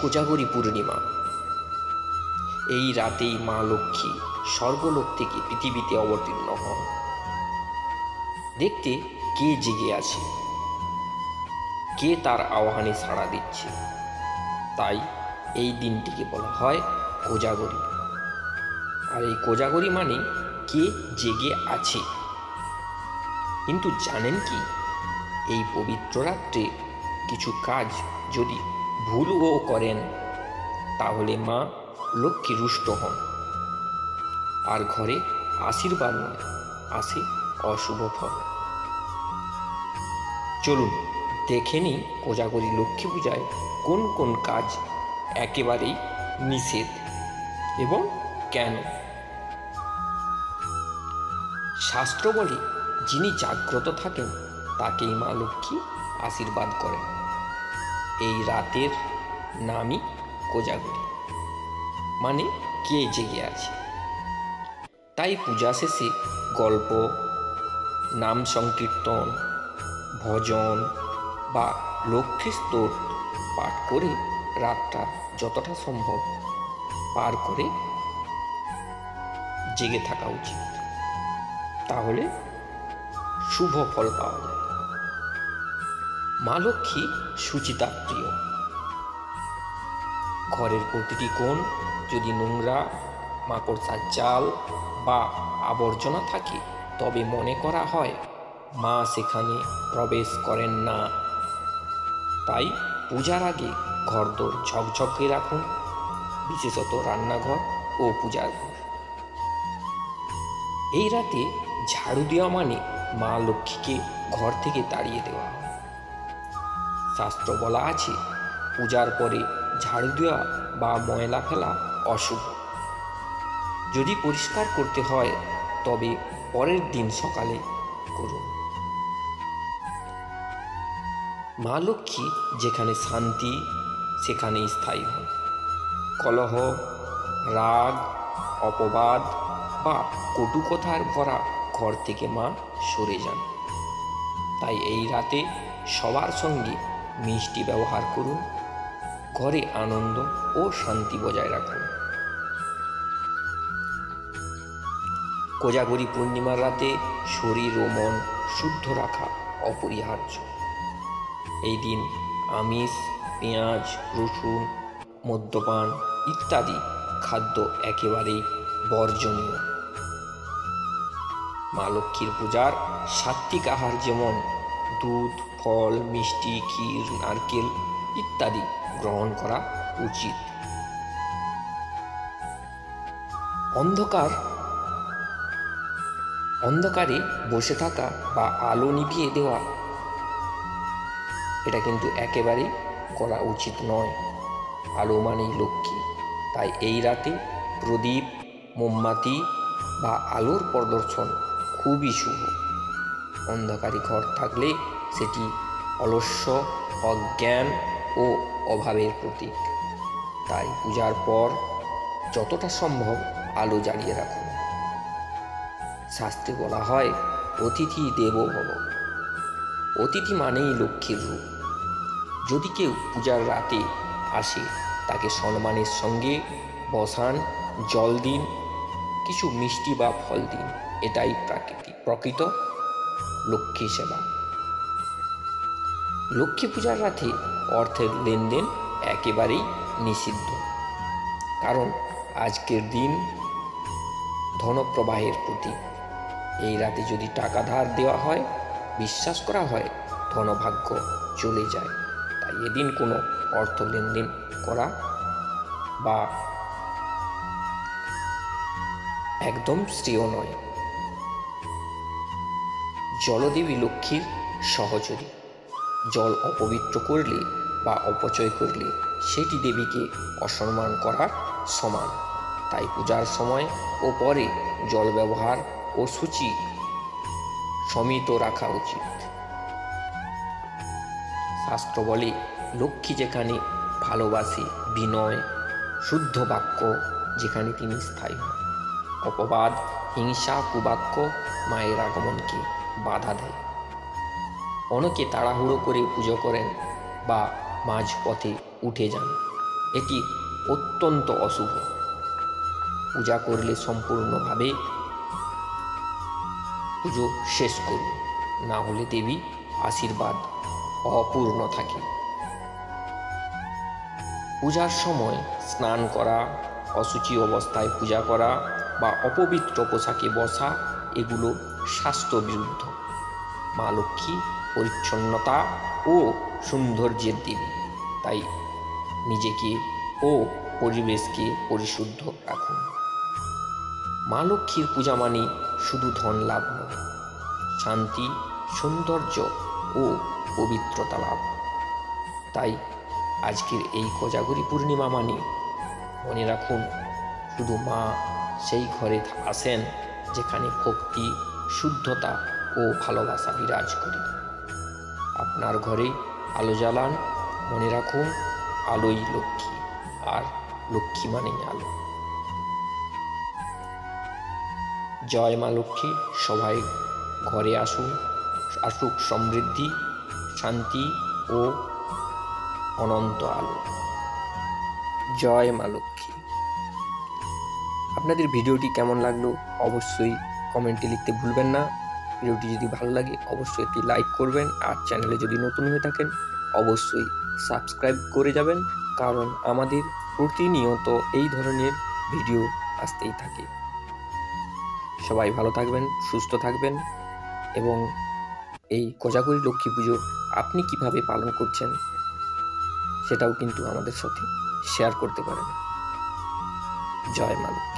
কোজাগরী পূর্ণিমা। এই রাতেই মা লক্ষ্মী স্বর্গলোক থেকে পৃথিবীতে অবতীর্ণ হন। দেখতে কে জেগে আছে, কে তার আহ্বানে সাড়া দিচ্ছে। তাই এই দিনটিকে বলা হয় কোজাগরী। আর এই কোজাগরী মানে কে জেগে আছে। কিন্তু জানেন কি, এই পবিত্র রাত্রে কিছু কাজ যদি ভুলও করেন, তাহলে মা লক্ষ্মী রুষ্ট হন। আর ঘরে আশীর্বাদ নয়, আসে অশুভ ফল। চলুন, দেখে নিই কোজাগরী লক্ষ্মী পূজায় কোন কোন কাজ একেবারেই নিষেধ এবং কেন? শাস্ত্র বলে, যিনি জাগ্রত থাকেন, তাকেই মা লক্ষ্মী আশীর্বাদ করেন। এই রাতের নামই কোজাগরী। মানে কে জেগে আছে? তাই পূজা শেষে গল্প, নাম সংকীর্তন, ভজন বা লক্ষ্মী স্তোত্র পাঠ করে রাতটা যতটা সম্ভব পার করে জেগে থাকা উচিত। তাহলে শুভ ফল পাওয়া যায়। মা লক্ষ্মী সুচিতা প্রিয়। ঘরের প্রতিটি কোণ যদি নোংরা, মাকড়সার জাল বা আবর্জনা থাকে, তবে মনে করা হয় মা সেখানে প্রবেশ করেন না। তাই পূজার আগে ঘরদোর ঝকঝকে রাখুন, বিশেষত রান্নাঘর ও পূজার ঘর। এই রাতে ঝাড়ু দেওয়া মানে মা লক্ষ্মীকে ঘর থেকে তাড়িয়ে দেওয়া। শাস্ত্র বলা আছে, পূজার পরে ঝাড়ু দেওয়া বা ময়লা ফেলা অশুভ। যদি পরিষ্কার করতে হয়, তবে পরের দিন সকালে করুন। মা লক্ষ্মী যেখানে শান্তি সেখানে স্থায়ী হন। কলহ, রাগ, অপবাদ বা কটু কথার ভরা ঘর থেকে মা সরে যান। তাই এই রাতে সবার সঙ্গে মিষ্টি ব্যবহার করুন, ঘরে আনন্দ ও শান্তি বজায় রাখুন। কোজাগরী পূর্ণিমার রাতে শরীর ও মন শুদ্ধ রাখা অপরিহার্য। এই দিন আমিষ, পেঁয়াজ, রসুন, মদ্যপান ইত্যাদি খাদ্য একেবারেই বর্জনীয়। মা লক্ষ্মীর পূজার সাত্বিক আহার যেমন দুধ, ফল, মিষ্টি, ক্ষীর, নারকেল ইত্যাদি গ্রহণ করা উচিত। অন্ধকার, অন্ধকারে বসে থাকা বা আলো নিভিয়ে দেওয়া, এটা কিন্তু একেবারেই করা উচিত নয়। আলো মানেই লক্ষ্মী। তাই এই রাতে প্রদীপ, মোমবাতি বা আলোর প্রদর্শন খুবই শুভ। অন্ধকারী ঘর থাকলে সেটি অলস্য, অজ্ঞান ও অভাবের প্রতীক। তাই পূজার পর যতটা সম্ভব আলো জ্বালিয়ে রাখুন শাস্ত্রে বলা হয়, অতিথি দেব ভব। অতিথি মানেই লক্ষ্মীর রূপ। যদি কেউ পূজার রাতে আসে, তাকে সম্মানের সঙ্গে বসান, জল দিন, কিছু মিষ্টি বা ফল দিন, এটাই প্রাকৃতিক প্রকৃত লক্ষ্মী সেবা। লক্ষ্মী পূজার রাতে অর্থের লেনদেন একেবারেই নিষিদ্ধ। কারণ আজকের দিন ধনপ্রবাহের প্রতীক। এই রাতে যদি টাকা ধার দেওয়া হয়, বিশ্বাস করা হয়, ধনভাগ্য চলে যায়। তাই এদিন কোনো অর্থ লেনদেন করা বা একদম শ্রেয় নয়। জলদেবী লক্ষ্মীর সহচরী। জল অপবিত্র করলে বা অপচয় করলে সেটি দেবীকে অসম্মান করার সমান। তাই পূজার সময় ও পরে জল ব্যবহার ও সূচি সমিত রাখা উচিত। শাস্ত্র বলে, লক্ষ্মী যেখানে ভালোবাসে বিনয়, শুদ্ধ বাক্য যেখানে তিনি স্থায়ী হন অপবাদ, হিংসা, কুবাক্য, মায়ের আগমনকে বাধা দেয়। অনেকে তাড়াহুড়ো করে পুজো করেন বা মাঝপথে উঠে যান। এটি অত্যন্ত অশুভ। পূজা করলে সম্পূর্ণভাবে পুজো শেষ করুন। না হলে দেবী আশীর্বাদ অপূর্ণ থাকে। পূজার সময় স্নান করা অসুচি অবস্থায় পূজা করা বা অপবিত্র পোশাকে বসা এগুলো স্বাস্থ্য বিরুদ্ধ মা লক্ষ্মী পরিচ্ছন্নতা ও সৌন্দর্যের দেবী তাই নিজেকে ও পরিবেশকে পরিশুদ্ধ রাখুন। মা লক্ষ্মীর পূজা মানে শুধু ধন লাভ নয়, শান্তি, সৌন্দর্য ও পবিত্রতা লাভ। তাই আজকের এই কোজাগরি পূর্ণিমা মানে মনে রাখুন, শুধু মা সেই ঘরে আসেন যেখানে ভক্তি, শুদ্ধতা ও ভালোবাসা বিরাজ করে। আপনার ঘরে আলো জ্বালান, মনে রাখুন, আলোই লক্ষ্মী, আর লক্ষ্মী মানেই আলো। জয় মা লক্ষ্মী, সবাই ঘরে আসুন, আসুক সমৃদ্ধি, শান্তি ও অনন্ত আলো। জয় মা লক্ষ্মী। আপনাদের ভিডিওটি কেমন লাগল অবশ্যই কমেন্টে লিখতে ভুলবেন না। ভিডিওটি যদি ভালো লাগে, অবশ্যই একটি লাইক করবেন আর চ্যানেলে যদি নতুন হয়ে থাকেন, অবশ্যই সাবস্ক্রাইব করে যাবেন, কারণ আমাদের প্রতিনিয়ত এই ধরনের ভিডিও আসতেই থাকে। সবাই ভালো থাকবেন, সুস্থ থাকবেন এবং এই কোজাগরি লক্ষ্মী পুজো আপনি কীভাবে পালন করছেন সেটাও কিন্তু আমাদের সাথে শেয়ার করতে পারেন। জয় মা লক্ষ্মী